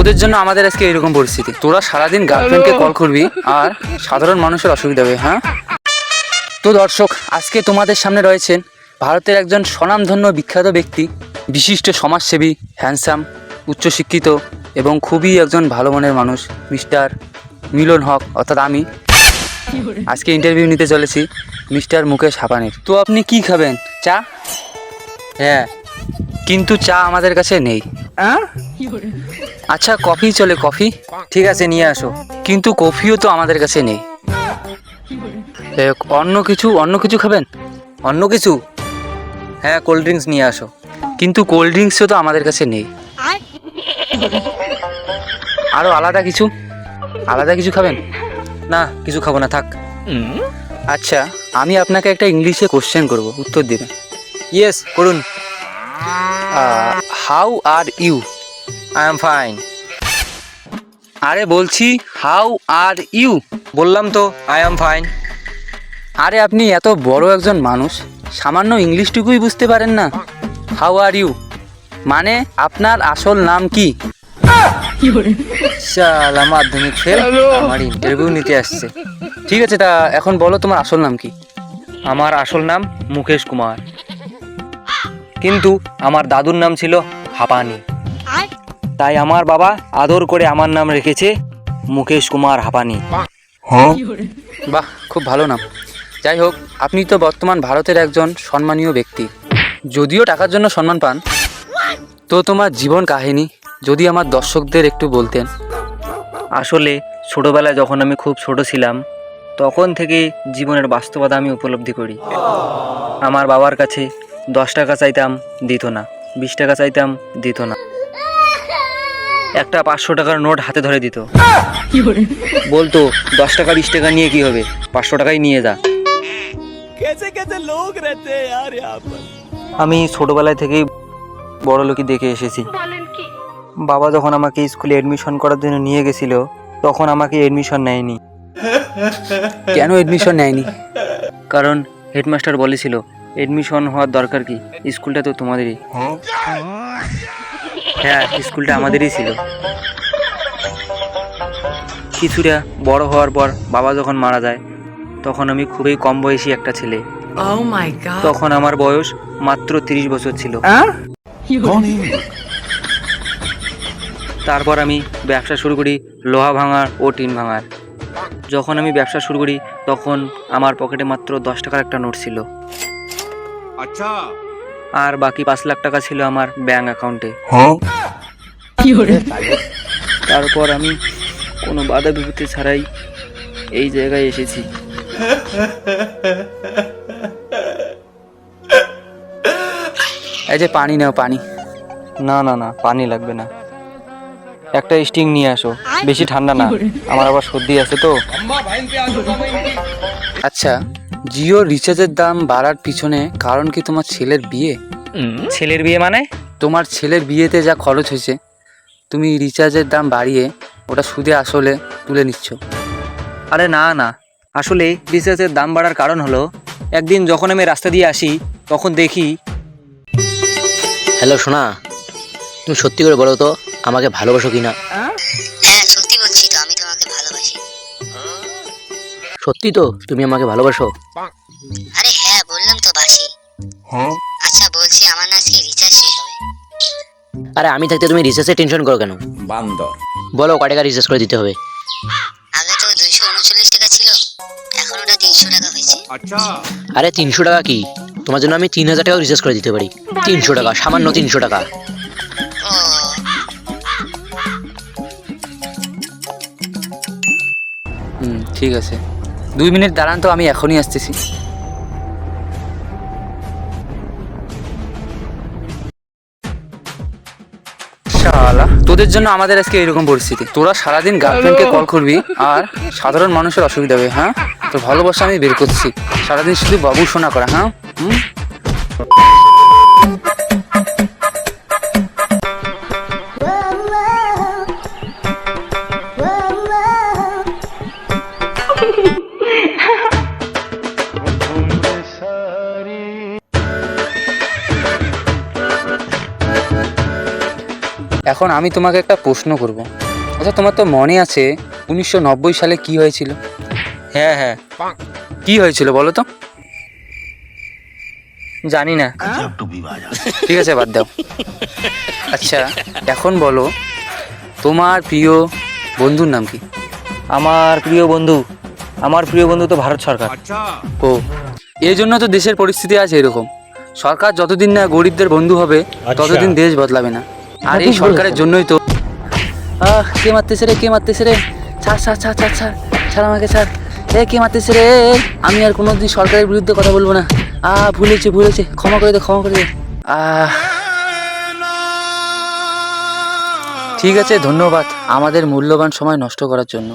তোদের জন্য আমাদের আজকে এরকম পরিস্থিতি। তোরা সারাদিন গার্লফ্রেন্ডকে কল করবি আর সাধারণ মানুষের অসুবিধা হবে হ্যাঁ? তো দর্শক আজকে তোমাদের সামনে রয়েছেন ভারতের একজন স্বনামধন্য বিখ্যাত ব্যক্তি বিশিষ্ট সমাজসেবী হ্যান্ডসাম উচ্চশিক্ষিত এবং খুবই একজন ভালো মনের মানুষ মিস্টার মিলন হক অর্থাৎ আমি। আজকে ইন্টারভিউ নিতে চলেছি মিস্টার মুকেশ হাপানের। তো আপনি কি খাবেন? চা? হ্যাঁ কিন্তু চা আমাদের কাছে নেই। আচ্ছা কফি চলে, কফি। ঠিক আছে, নিয়ে আসো। কিন্তু কফিও তো আমাদের কাছে নেই। অন্য কিছু অন্য কিছু খাবেন? অন্য কিছু? হ্যাঁ কোল্ড ড্রিঙ্কস নিয়ে আসো। কিন্তু কোল্ড ড্রিঙ্কসও তো আমাদের কাছে নেই। আরও আলাদা কিছু? আলাদা কিছু খাবেন? না, কিছু খাব না, থাক। আচ্ছা আমি আপনাকে একটা ইংলিশে কোশ্চেন করব, উত্তর দেবেন ইয়েস করুন। How are you I am fine আরে বলছি হাউ আর ইউ বললাম তো আই এম ফাইন আরে আপনি এত বড় একজন মানুষ সামান্য ইংলিশটুকুই বুঝতে পারেন না। হাউ আর ইউ মানে আপনার আসল নাম কি? শালা মাধ্যমিক ফেল আমার ইন্টারভিউ নিতে আসছে। ঠিক আছে তা এখন বলো তোমার আসল নাম কি? আমার আসল নাম মুকেশ কুমার। কিন্তু আমার দাদুর নাম ছিল হাপানি। তাই আমার বাবা আদর করে আমার নাম রেখেছে মুকেশ কুমার হাপানি। বাহ খুব ভালো নাম। যাই হোক আপনি তো বর্তমান ভারতের একজন সম্মানীয় ব্যক্তি। যদিও টাকার জন্য সম্মান পান তো তোমার জীবন কাহিনী যদি আমার দর্শকদের একটু বলতেন। আসলে ছোটবেলায় যখন আমি খুব ছোট ছিলাম তখন থেকে জীবনের বাস্তবতা আমি উপলব্ধি করি। আমার বাবার কাছে দশ টাকা চাইতাম দিত না বিশ টাকা চাইতাম দিত না। একটা পাঁচশো টাকার নোট হাতে ধরে দিত। বলতো দশ টাকা বিশ টাকা নিয়ে কি হবে? পাঁচশো টাকাই নিয়ে যা। আমি ছোটবেলায় থেকেই বড় লোকই দেখে এসেছি। বাবা যখন আমাকে স্কুলে অ্যাডমিশন করার জন্য নিয়ে গেছিল তখন আমাকে এডমিশন নেয়নি। কেন অ্যাডমিশন নেয়নি? কারণ হেডমাস্টার বলেছিল এডমিশন হওয়ার দরকার কি? স্কুলটা তো তোমাদেরই। হ্যাঁ। স্কুলটা আমাদেরই ছিল। কিছুটা বড় হওয়ার পর বাবা যখন মারা যায় তখন আমি খুবই কম বয়সী একটা ছেলে। Oh. তখন আমার বয়স মাত্র তিরিশ বছর ছিল। তারপর আমি ব্যবসা শুরু করি লোহা ভাঙার ও টিন ভাঙার। যখন আমি ব্যবসা শুরু করি তখন আমার পকেটে মাত্র দশ টাকার একটা নোট ছিল। আর বাকি পাঁচ লাখ টাকা ছিল আমার ব্যাংক অ্যাকাউন্টে। তারপর আমি কোনো বাধা বিপত্তি ছাড়াই এই জায়গায় এসেছি। এই যে পানি নাও পানি। না না না পানি লাগবে না। একটা স্টিং নিয়ে আসো। বেশি ঠান্ডা না। আমার আবার সর্দি আছে তো। আচ্ছা। জিও রিচার্জের দাম বাড়ার পিছনে কারণ কি তোমার ছেলের বিয়ে? ছেলের বিয়ে মানে? তোমার ছেলের বিয়েতে যা খরচ হয়েছে তুমি রিচার্জের দাম বাড়িয়ে ওটা সুদে আসলে তুলে নিচ্ছ। আরে না না। আসলে রিচার্জের দাম বাড়ার কারণ হলো একদিন যখন আমি রাস্তা দিয়ে আসি তখন দেখি হ্যালো সোনা তুমি সত্যি করে বলো তো আমাকে ভালোবাসো কিনা? হ্যাঁ সত্যি তো তুমি আমাকে ভালোবাসো। আরে হ্যাঁ বললাম তো বাসি। আচ্ছা বলছি আমার না আজকে রিচার্জ শেষ হবে। আরে আমি থাকতে তুমি রিচার্জে টেনশন করো কেন? বান্দর। বলো কয় টাকা রিচার্জ করে দিতে হবে। আগে তো দুইশো উনচল্লিশ টাকা ছিল এখন ওটা তিনশো টাকা হয়েছে। আরে তিনশো টাকা কি? তোমার জন্য আমি তিন হাজার টাকাও রিচার্জ করে দিতে পারি। তিনশো টাকা সামান্য তিনশো টাকা। হুম ঠিক আছে। দুই মিনিট দাঁড়ান তো আমি এখনই আসতেছি। শালা। তোদের জন্য আমাদের আজকে এরকম পরিস্থিতি। তোরা সারাদিন গার্লফ্রেন্ডকে কল করবি আর সাধারণ মানুষের অসুবিধা হবে হ্যাঁ? তো ভালোবাসা আমি বের করছি। সারাদিন শুধু বাবু শোনা করা হ্যাঁ? হুম? এখন আমি তোমাকে একটা প্রশ্ন করব। আচ্ছা তোমার তো মনে আছে উনিশশো নব্বই সালে কি হয়েছিল? হ্যাঁ হ্যাঁ। কি হয়েছিল বলো তো? জানি না। ঠিক আছে বাদ দাও। আচ্ছা এখন বলো তোমার প্রিয় বন্ধুর নাম কি? আমার প্রিয় বন্ধু আমার প্রিয় বন্ধু তো ভারত সরকার। ও এই জন্য তো দেশের পরিস্থিতি আছে এরকম। সরকার যতদিন না গরিবদের বন্ধু হবে ততদিন দেশ বদলাবে না। আর এই সরকারের জন্যই তো আহ কে মারতেছে রে কে মারতেছে রে? ছাড় ছাড় ছাড় ছাড় ছাড় ছাড় আমাকে ছাড়। এ কে মারতেছে রে? আমি আর কোনোদিন সরকারের বিরুদ্ধে কথা বলব না। আহ ভুলেছে ভুলেছে। ক্ষমা করে দে ক্ষমা করে দে। আহ। ঠিক আছে ধন্যবাদ আমাদের মূল্যবান সময় নষ্ট করার জন্য।